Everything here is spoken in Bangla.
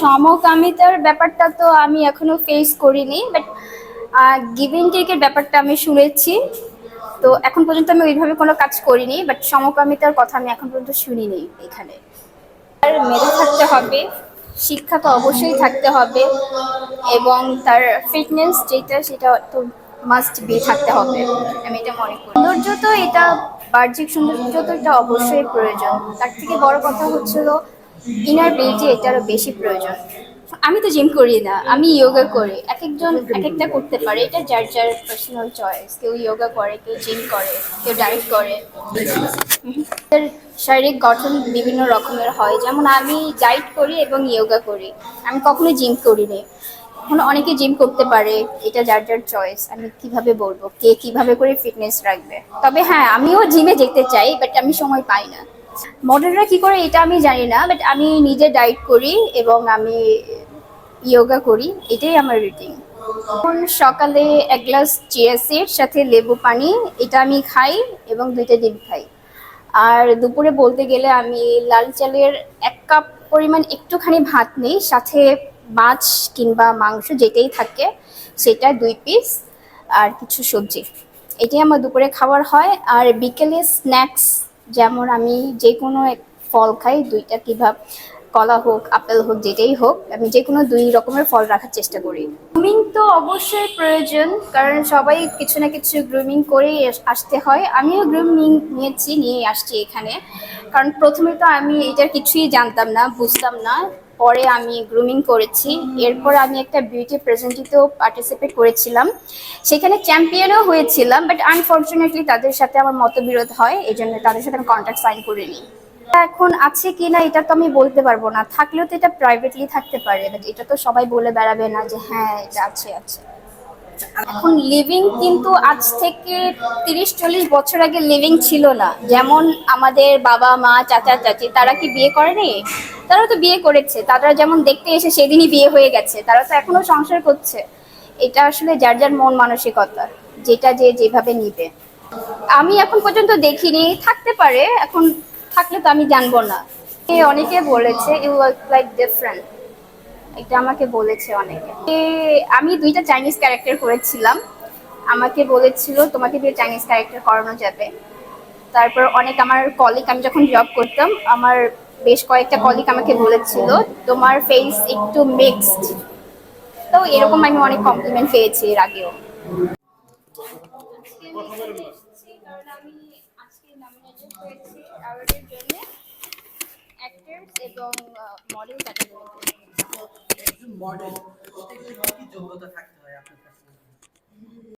সমকামিতার ব্যাপারটা তো আমি এখনও ফেস করিনি বাট গিভিং টেকের ব্যাপারটা আমি শুনেছি। তো এখন পর্যন্ত আমি ওইভাবে কোনো কাজ করিনি বাট সমকামিতার কথা আমি এখন পর্যন্ত শুনিনি এখানে। আর মেধা থাকতে হবে, শিক্ষা তো অবশ্যই থাকতে হবে, এবং তার ফিটনেস যেটা সেটা তো মাস্ট বি থাকতে হবে, আমি এটা মনে করি। সৌন্দর্য তো এটা, বাহ্যিক সৌন্দর্য তো এটা অবশ্যই প্রয়োজন। তার থেকে বড় কথা হচ্ছিল ইনার বিউটি এটারও বেশি প্রয়োজন। আমি তো জিম করি না, আমি যোগা করি। এক একজন এক একটা করতে পারে, এটা যার যার পার্সোনাল চয়েস কেউ যোগা করে, কেউ জিম করে, কেউ ডায়েট করে। শারীরিক গঠন বিভিন্ন রকমের হয়। যেমন আমি ডায়েট করি এবং ইয়োগা করি। আমি কখনো জিম করিনি। এখন অনেকে জিম করতে পারে, এটা যার যার চয়েস আমি কীভাবে বলব? কে কীভাবে করে ফিটনেস রাখবে? তবে হ্যাঁ আমিও জিমে যেতে চাই বাট আমি সময় পাই না। মডেলরা কি করে এটা আমি জানি না বাট আমি নিজে ডায়েট করি এবং আমি যোগা করি, এটাই আমার রুটিন এখন সকালে এক গ্লাস চিয়াসিড সাথে লেবু পানি, এটা আমি খাই এবং দুইটা ডিম খাই। আর দুপুরে বলতে গেলে আমি লাল চালের এক কাপ পরিমাণ একটুখানি ভাত নিই, সাথে মাছ কিংবা মাংস যেটাই থাকে, সেটা দুই পিস আর কিছু সবজি। এটাই আমার দুপুরে খাবার হয়। আর বিকেলে স্ন্যাক্স যেমন আমি যে কোনো এক ফল খাই, দুইটা কীভাবে কলা হোক, আপেল হোক, যেটাই হোক, আমি যে কোনো দুই রকমের ফল রাখার চেষ্টা করি। গ্রুমিং তো অবশ্যই প্রয়োজন, কারণ সবাই কিছু না কিছু গ্রুমিং করেই আসতে হয়। আমিও গ্রুমিং নিয়েছি নিয়ে আসছি এখানে। কারণ প্রথমে তো আমি এটার কিছুই জানতাম না, বুঝতাম না। পরে আমি গ্রুমিং করেছি। এরপর আমি একটা বিউটি প্রেজেন্টিতেও পার্টিসিপেট করেছিলাম। সেখানে চ্যাম্পিয়নও হয়েছিলাম বাট আনফর্চুনেটলি তাদের সাথে আমার মতবিরোধ হয় এই জন্য তাদের সাথে আমি কন্ট্যাক্ট সাইন করিনি। এখন আছে কি না, এটা তো আমি বলতে পারব না। থাকলেও তো এটা প্রাইভেটলি থাকতে পারে এটা তো সবাই বলে বেড়াবে না যে হ্যাঁ এটা আছে আছে। এখন লিভিং কিন্তু আজ থেকে তিরিশ, চল্লিশ বছর আগে লিভিং ছিল না। যেমন আমাদের বাবা, মা, চাচা, চাচি, তারা কি বিয়ে করেনি? তারা তো বিয়ে করেছে। তারা যেমন দেখতে এসে সেদিনই বিয়ে হয়ে গেছে। তারা তো এখনও সংসার করছে। এটা আসলে যার যার মন মানসিকতা, যেটা যে যেভাবে নিবে। আমি এখন পর্যন্ত দেখিনি। থাকতে পারে। এখন থাকলে তো আমি জানব না। অনেকে বলেছে ইউ লাইক ডিফারেন্ট এটা আমাকে বলেছে অনেকে। আমি দুইটা চাইনিজ ক্যারেক্টার করেছিলাম। আমাকে বলেছিল, তোমাকে দিয়ে চাইনিজ ক্যারেক্টার করানো যাবে। তারপর অনেক আমার কলিগ আমি যখন জব করতাম, আমার বেশ কয়েকটা কলিগ আমাকে বলেছিল, তোমার ফেস একটু মিক্সড তো এরকম আমি অনেক কমপ্লিমেন্ট পেয়েছি এর আগেও। এবং মডেল একজন মডেল। হতে গেলে কি যোগ্যতা থাকতে হয় আপনার কাছে?